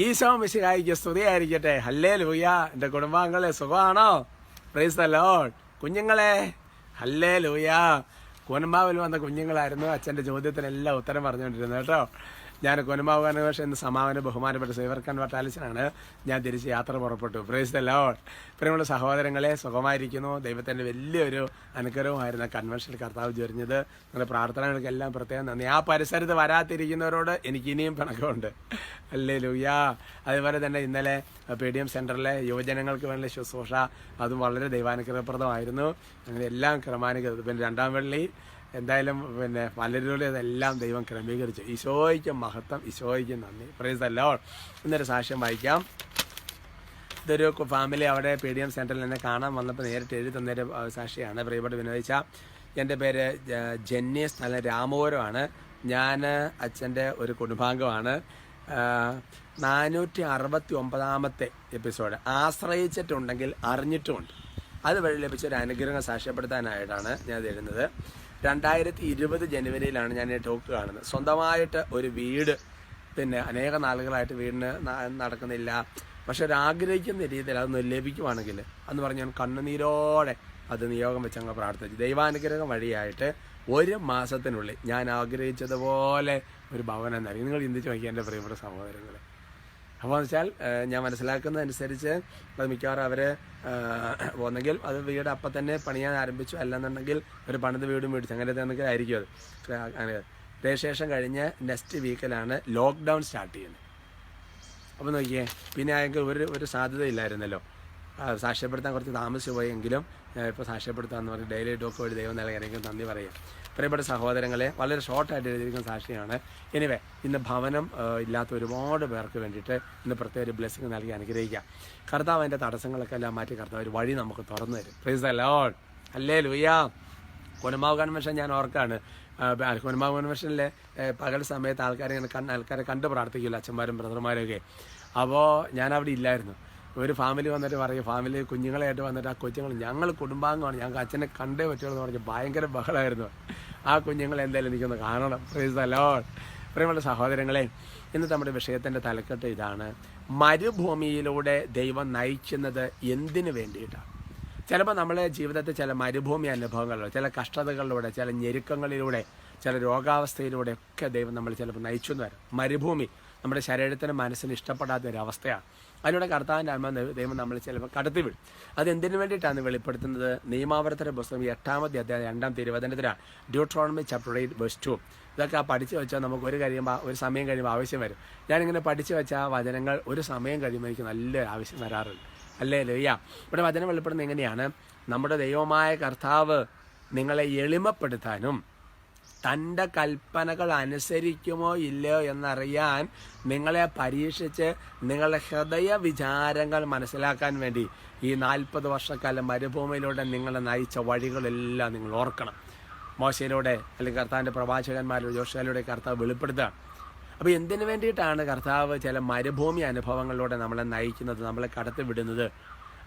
ഈശോ മിശിഹായിക്ക് സ്തുതിയായിരിക്കട്ടെ. ഹല്ലേ ലൂയ എന്റെ കുടുംബാംഗങ്ങളെ സുഖമാണോ? പ്രൈസ് ദ കുഞ്ഞുങ്ങളെ ഹല്ലേ ലൂയ കുനമ്പാവിൽ വന്ന കുഞ്ഞുങ്ങളായിരുന്നു അച്ഛന്റെ ചോദ്യത്തിനെല്ലാം ഉത്തരം പറഞ്ഞുകൊണ്ടിരുന്നത് കേട്ടോ. ഞാൻ കൊനുമാവ് കൺവേഷൻ എന്ന സമാപന ബഹുമാനപ്പെട്ട സേവർക്കൻ വട്ടാലിച്ചനാണ്. ഞാൻ തിരിച്ച് യാത്ര പുറപ്പെട്ടു. പ്രൈസ് ദ ലോർഡ് പ്രിയമുള്ള സഹോദരങ്ങളെ സുഖമായിരിക്കുന്നു. ദൈവത്തിന്റെ വലിയൊരു അനുഗ്രഹമായിരുന്നു കൺവെൻഷൻ കർത്താവ് ചൊരിഞ്ഞത്. നിങ്ങളുടെ പ്രാർത്ഥനകൾക്കെല്ലാം പ്രത്യേകം നന്ദി. ആ പരിസരത്ത് വരാതിരിക്കുന്നവരോട് എനിക്ക് ഇനിയും പിണക്കമുണ്ട്. അല്ലേ ലൂയാ അതുപോലെ തന്നെ ഇന്നലെ പി ഡി എം സെന്ററിലെ യുവജനങ്ങൾക്ക് വേണ്ട ശുശ്രൂഷ അതും വളരെ ദൈവാനുഗ്രഹപ്രദമായിരുന്നു. അങ്ങനെ എല്ലാം ക്രമാനുഗ്രഹം പിന്നെ രണ്ടാം വെള്ളി എന്തായാലും പിന്നെ പലരിലൂടെ അതെല്ലാം ദൈവം ക്രമീകരിച്ചു. ഈശോയ്ക്ക് മഹത്വം ഈശോയ്ക്ക് നന്ദി. പ്രൈസ് അല്ലോ ഇന്നൊരു സാക്ഷ്യം വായിക്കാം. ഇതൊരു ഫാമിലി അവിടെ പി ഡി എം സെന്ററിൽ എന്നെ കാണാൻ വന്നപ്പോൾ നേരിട്ട് എഴുതി തന്നൊരു സാക്ഷിയാണ്. പ്രിയപ്പെട്ട് വിനോദിച്ച എന്റെ പേര് ജ- ജന്യ സ്ഥലം രാമപുരമാണ്. ഞാൻ അച്ഛന്റെ ഒരു കുടുംബാംഗമാണ്. നാനൂറ്റി അറുപത്തി ഒമ്പതാമത്തെ എപ്പിസോഡ് ആശ്രയിച്ചിട്ടുണ്ടെങ്കിൽ അറിഞ്ഞിട്ടുമുണ്ട്. അതുവഴി ലഭിച്ച ഒരു അനുഗ്രഹം സാക്ഷ്യപ്പെടുത്താനായിട്ടാണ് ഞാൻ ഇത് എഴുതുന്നത്. രണ്ടായിരത്തി ഇരുപത് ജനുവരിയിലാണ് ഞാൻ ഈ ടോക്ക് കാണുന്നത്. സ്വന്തമായിട്ട് ഒരു വീട് പിന്നെ അനേക നാളുകളായിട്ട് വീടിന് നടക്കുന്നില്ല. പക്ഷെ ആഗ്രഹിക്കുന്ന രീതിയിൽ അതൊന്ന് ലഭിക്കുവാണെങ്കിൽ എന്ന് പറഞ്ഞ് ഞാൻ കണ്ണുനീരോടെ അത് നിയോഗം വെച്ച് അങ്ങ് പ്രാർത്ഥിച്ചു. ദൈവാനുഗ്രഹം വഴിയായിട്ട് ഒരു മാസത്തിനുള്ളിൽ ഞാൻ ആഗ്രഹിച്ചതുപോലെ ഒരു ഭവനം നൽകി. നിങ്ങൾ ചിന്തിച്ച് നോക്കിയാൽ എന്റെ പ്രിയപ്പെട്ട സഹോദരങ്ങളെ. അപ്പോൾ എന്ന് വെച്ചാൽ ഞാൻ മനസ്സിലാക്കുന്നതനുസരിച്ച് അത് മിക്കവാറും അവർ ഒന്നെങ്കിൽ അത് വീട് അപ്പം തന്നെ പണിയാൻ ആരംഭിച്ചു. അല്ലെന്നുണ്ടെങ്കിൽ ഒരു പണിത് വീടും മേടിച്ചു. അങ്ങനെ എന്തെങ്കിലും ആയിരിക്കും അത്. അങ്ങനെ. രജിസ്ട്രേഷൻ കഴിഞ്ഞ് നെക്സ്റ്റ് വീക്കിലാണ് ലോക്ക്ഡൗൺ സ്റ്റാർട്ട് ചെയ്യുന്നത്. അപ്പോൾ നോക്കിയേ പിന്നെ അയാൾക്ക് ഒരു ഒരു സാധ്യതയില്ലായിരുന്നല്ലോ. ആ, സാക്ഷ്യപ്പെടുത്താൻ കുറച്ച് താമസിച്ചു പോയെങ്കിലും ഇപ്പോൾ സാക്ഷ്യപ്പെടുത്താമെന്ന് പറഞ്ഞ് ഡെയിലി ടോക്ക് വഴി ദൈവം നൽകാനെങ്കിലും നന്ദി പറയാം പ്രിയപ്പെട്ട സഹോദരങ്ങളെ വളരെ ഷോർട്ടായിട്ട് എഴുതിയിരിക്കുന്ന സാക്ഷിയാണ്. എനിവേ ഇന്ന് ഭവനം ഇല്ലാത്ത ഒരുപാട് പേർക്ക് വേണ്ടിയിട്ട് ഇന്ന് പ്രത്യേക ഒരു ബ്ലെസ്സിങ് നൽകി അനുഗ്രഹിക്കാം. കർത്താവ് അതിന്റെ തടസ്സങ്ങളൊക്കെ എല്ലാം മാറ്റി കർത്താവ് ഒരു വഴി നമുക്ക് തുറന്നു തരും. പ്ലീസ് ദ ലോഡ് അല്ലേ ലൂയാ കുനമാവ് കൺവെൻഷൻ ഞാൻ ഓർക്കാണ്. കുനമാവ് കൺവെൻഷനിലെ പകൽ സമയത്ത് ആൾക്കാരെ ഇങ്ങനെ കണ്ണ് ആൾക്കാരെ കണ്ട് പ്രാർത്ഥിക്കില്ല അച്ഛന്മാരും ബ്രദർമാരും ഒക്കെ അപ്പോൾ ഞാൻ അവിടെ ഇല്ലായിരുന്നു. ഒരു ഫാമിലി വന്നിട്ട് പറയും ഫാമിലി കുഞ്ഞുങ്ങളായിട്ട് വന്നിട്ട് ആ കൊച്ചുങ്ങൾ ഞങ്ങൾ കുടുംബാംഗമാണ്. ഞങ്ങൾക്ക് അച്ഛനെ കണ്ടേ പറ്റുള്ളൂ എന്ന് പറഞ്ഞ് ഭയങ്കര ബഹളമായിരുന്നു ആ കുഞ്ഞുങ്ങൾ എന്തായാലും എനിക്കൊന്ന് കാണണം. പ്രൈസ് ദ ലോഡ് പ്രിയമുള്ള സഹോദരങ്ങളെ ഇന്ന് നമ്മുടെ വിഷയത്തിന്റെ തലക്കെട്ട് ഇതാണ്. മരുഭൂമിയിലൂടെ ദൈവം നയിക്കുന്നത് എന്തിനു വേണ്ടിയിട്ടാണ്? ചിലപ്പോൾ നമ്മളെ ജീവിതത്തിൽ ചില മരുഭൂമി അനുഭവങ്ങളിലൂടെ ചില കഷ്ടതകളിലൂടെ ചില ഞെരുക്കങ്ങളിലൂടെ ചില രോഗാവസ്ഥയിലൂടെ ഒക്കെ ദൈവം നമ്മൾ ചിലപ്പോൾ നയിച്ചു എന്ന് വരും. മരുഭൂമി നമ്മുടെ ശരീരത്തിന് മനസ്സിന് ഇഷ്ടപ്പെടാത്ത ഒരു അവസ്ഥയാണ് അതിലൂടെ കർത്താവിന്റെ അമ്മ ദൈവം നമ്മൾ ചിലപ്പോൾ കടത്തി വിടും. അത് എന്തിനു വേണ്ടിയിട്ടാണ് വെളിപ്പെടുത്തുന്നത് നിയമാവർത്തന പുസ്തകം എട്ടാമത്തെ അധ്യായം രണ്ടാം തിരുവചനത്തിലാണ് Deuteronomy chapter eight verse two ഇതൊക്കെ പഠിച്ചു വെച്ചാൽ നമുക്ക് ഒരു കഴിയുമ്പോൾ ഒരു സമയം കഴിയുമ്പോൾ ആവശ്യം വരും. ഞാനിങ്ങനെ പഠിച്ചു വെച്ച വചനങ്ങൾ ഒരു സമയം കഴിയുമ്പോൾ എനിക്ക് നല്ല ആവശ്യം വരാറുണ്ട്. അല്ലേ ലയ്യ ഇവിടെ വചനം വെളിപ്പെടുന്നത് എങ്ങനെയാണ്? നമ്മുടെ ദൈവമായ കർത്താവ് നിങ്ങളെ എളിമപ്പെടുത്താനും തന്റെ കൽപ്പനകൾ അനുസരിക്കുമോ ഇല്ലയോ എന്നറിയാൻ നിങ്ങളെ പരീക്ഷിച്ച് നിങ്ങളുടെ ഹൃദയ വിചാരങ്ങൾ മനസ്സിലാക്കാൻ വേണ്ടി ഈ നാൽപ്പത് വർഷക്കാലം മരുഭൂമിയിലൂടെ നിങ്ങളെ നയിച്ച വഴികളെല്ലാം നിങ്ങൾ ഓർക്കണം. മോശയിലൂടെ അല്ലെങ്കിൽ കർത്താവിന്റെ പ്രവാചകന്മാരുടെ ജോഷയിലൂടെ കർത്താവ് വെളിപ്പെടുത്തുകയാണ്. അപ്പോൾ എന്തിനു വേണ്ടിയിട്ടാണ് കർത്താവ് ചില മരുഭൂമി അനുഭവങ്ങളിലൂടെ നമ്മളെ നയിക്കുന്നത് നമ്മളെ കടത്തിവിടുന്നത്?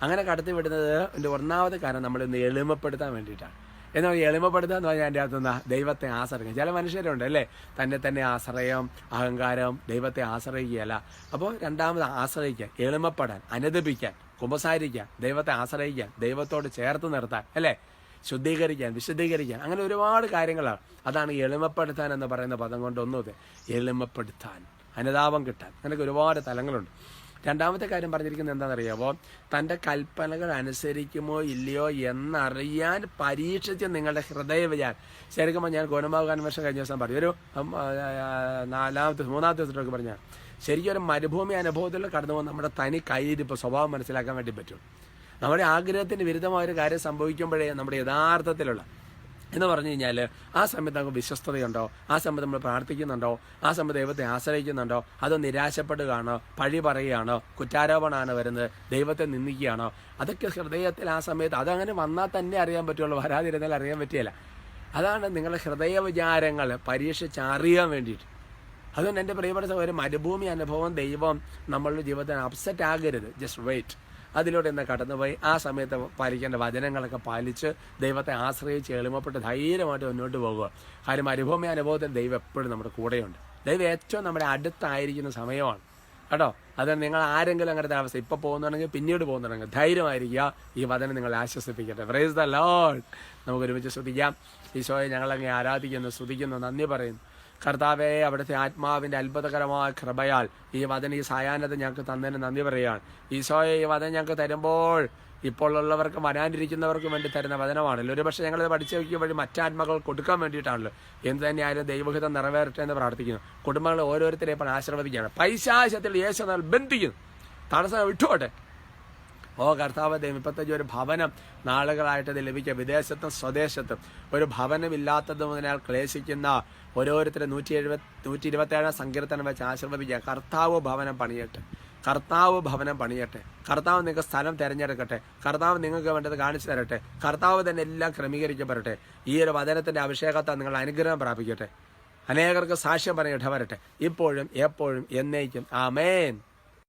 അങ്ങനെ കടത്തിവിടുന്നത് എന്റെ ഒന്നാമത് കാരണം നമ്മളിന്ന് എളിമപ്പെടുത്താൻ വേണ്ടിയിട്ടാണ്. എന്നാൽ എളിമപ്പെടുത്തുക എന്ന് പറഞ്ഞാൽ എന്റെ അകത്തുനിന്ന് ദൈവത്തെ ആശ്രയിക്കുക ചില മനുഷ്യരുണ്ട് അല്ലേ? തന്നെ തന്നെ ആശ്രയം അഹങ്കാരം ദൈവത്തെ ആശ്രയിക്കുകയല്ല. അപ്പോൾ രണ്ടാമത് ആശ്രയിക്കാൻ എളിമപ്പെടാൻ അനുദപിക്കാൻ കുമ്പസാരിക്കാൻ ദൈവത്തെ ആശ്രയിക്കാൻ ദൈവത്തോട് ചേർത്ത് നിർത്താൻ അല്ലേ? ശുദ്ധീകരിക്കാൻ വിശുദ്ധീകരിക്കാൻ അങ്ങനെ ഒരുപാട് കാര്യങ്ങളാണ്. അതാണ് എളിമപ്പെടുത്താൻ എന്ന് പറയുന്ന പദം കൊണ്ട് ഒന്നത് എളിമപ്പെടുത്താൻ അനുതാപം കിട്ടാൻ. അങ്ങനെയൊക്കെ ഒരുപാട് തലങ്ങളുണ്ട്. രണ്ടാമത്തെ കാര്യം പറഞ്ഞിരിക്കുന്നത് എന്താണെന്നറിയാമോ തന്റെ കൽപ്പനകൾ അനുസരിക്കുമോ ഇല്ലയോ എന്നറിയാൻ പരീക്ഷിച്ച് നിങ്ങളുടെ ഹൃദയ വിചാരം ശരിക്കും ഞാൻ ഗുണമാവ് കൺവെൻഷൻ കഴിഞ്ഞ ദിവസം പറഞ്ഞു. ഒരു നാലാമത്തെ മൂന്നാമത്തെ ദിവസത്തിലൊക്കെ പറഞ്ഞാൽ ശരിക്കും ഒരു മരുഭൂമി അനുഭവത്തിൽ കടന്നു പോകുന്ന നമ്മുടെ തനി കയ്യിരിപ്പ് സ്വഭാവം മനസ്സിലാക്കാൻ വേണ്ടി പറ്റും. നമ്മുടെ ആഗ്രഹത്തിന് വിരുദ്ധമായ ഒരു കാര്യം സംഭവിക്കുമ്പോഴേ നമ്മുടെ യഥാർത്ഥത്തിലുള്ള എന്ന് പറഞ്ഞു കഴിഞ്ഞാൽ ആ സമയത്ത് നമുക്ക് വിശ്വസ്തതയുണ്ടോ? ആ സമയത്ത് നമ്മൾ പ്രാർത്ഥിക്കുന്നുണ്ടോ? ആ സമയത്ത് ദൈവത്തെ ആശ്രയിക്കുന്നുണ്ടോ? അതോ നിരാശപ്പെടുകയാണോ? പഴി പറയുകയാണോ? കുറ്റാരോപണമാണ് വരുന്നത്? ദൈവത്തെ നിന്ദിക്കുകയാണോ? അതൊക്കെ ഹൃദയത്തിൽ ആ സമയത്ത് അതങ്ങനെ വന്നാൽ തന്നെ അറിയാൻ പറ്റുള്ളൂ. വരാതിരുന്നാൽ അറിയാൻ പറ്റിയല്ല അതാണ് നിങ്ങളുടെ ഹൃദയ വിചാരങ്ങൾ പരീക്ഷിച്ച് അറിയാൻ വേണ്ടിയിട്ട്. അതുകൊണ്ട് എന്റെ പ്രിയപ്പെട്ട ഒരു മരുഭൂമി അനുഭവം ദൈവം നമ്മളുടെ ജീവിതത്തിന് അപ്സെറ്റ് ആകരുത്. ജസ്റ്റ് വെയിറ്റ് അതിലൂടെ എന്നെ കടന്നുപോയി ആ സമയത്ത് പാലിക്കേണ്ട വചനങ്ങളൊക്കെ പാലിച്ച് ദൈവത്തെ ആശ്രയിച്ച് എളിമപ്പെട്ട് ധൈര്യമായിട്ട് മുന്നോട്ട് പോകുക. കാര്യം മരുഭൂമി അനുഭവത്തിൽ ദൈവം എപ്പോഴും നമ്മുടെ കൂടെയുണ്ട്. ദൈവം ഏറ്റവും നമ്മുടെ അടുത്തായിരിക്കുന്ന സമയമാണ്. കേട്ടോ? അത് നിങ്ങൾ ആരെങ്കിലും അങ്ങനത്തെ അവസ്ഥ ഇപ്പൊ പോകുന്നുണ്ടെങ്കിൽ പിന്നീട് പോകുന്നുണ്ടെങ്കിൽ ധൈര്യമായിരിക്കുക. ഈ വചനം നിങ്ങൾ ആശ്വസിപ്പിക്കട്ടെ. പ്രേസ് ദ ലോഡ് നമുക്ക് ഒരുമിച്ച് ശ്രദ്ധിക്കാം ഈശോയെ ഞങ്ങളങ്ങ് ആരാധിക്കുന്നു സ്തുതിക്കുന്നു നന്ദി പറയുന്നു. കർത്താവെ അവിടുത്തെ ആത്മാവിന്റെ അത്ഭുതകരമായ കൃപയാൽ ഈ വചന ഈ സായാഹ്നത ഞങ്ങൾക്ക് തന്നതിന് നന്ദി പറയുകയാണ്. ഈശോയെ ഈ വചനം ഞങ്ങൾക്ക് തരുമ്പോൾ ഇപ്പോൾ ഉള്ളവർക്കും വരാനിരിക്കുന്നവർക്കും വേണ്ടി തരുന്ന വചനമാണല്ലോ ഒരു പക്ഷേ ഞങ്ങൾ പഠിച്ചു വയ്ക്കുക വഴി മറ്റാത്മകൾ കൊടുക്കാൻ വേണ്ടിയിട്ടാണല്ലോ. എന്ത് തന്നെയായാലും ദൈവഹിതം നിറവേറട്ടെ എന്ന് പ്രാർത്ഥിക്കുന്നു. കുടുംബങ്ങളെ ഓരോരുത്തരെയും ഇപ്പോൾ ആശീർവദിക്കുകയാണ്. പൈശാശത്തിൽ യേശു ബന്ധിക്കുന്നു. തടസ്സം വിട്ടുപോട്ടെ. ഓ കർത്താവ് ദൈവം ഇപ്പത്തഞ്ച് ഒരു ഭവനം നാളുകളായിട്ട് ലഭിക്കുക വിദേശത്തും സ്വദേശത്തും ഒരു ഭവനമില്ലാത്തതിനാൽ ക്ലേശിക്കുന്ന ഓരോരുത്തരും നൂറ്റി എഴുപത് നൂറ്റി ഇരുപത്തേഴാം സങ്കീർത്തനം വെച്ച് ആശീർവദിക്കുക. കർത്താവ് ഭവനം പണിയട്ടെ. കർത്താവ് ഭവനം പണിയട്ടെ. കർത്താവ് നിങ്ങൾക്ക് സ്ഥലം തിരഞ്ഞെടുക്കട്ടെ. കർത്താവ് നിങ്ങൾക്ക് വേണ്ടത് കാണിച്ചു തരട്ടെ. കർത്താവ് തന്നെ എല്ലാം ക്രമീകരിക്കപ്പെടട്ടെ. ഈ ഒരു വചനത്തിന്റെ അഭിഷേകത്താൽ നിങ്ങൾ അനുഗ്രഹം പ്രാപിക്കട്ടെ. അനേകർക്ക് സാക്ഷ്യം പറയട്ടെ വരട്ടെ. ഇപ്പോഴും എപ്പോഴും എന്നേക്കും. ആമേൻ.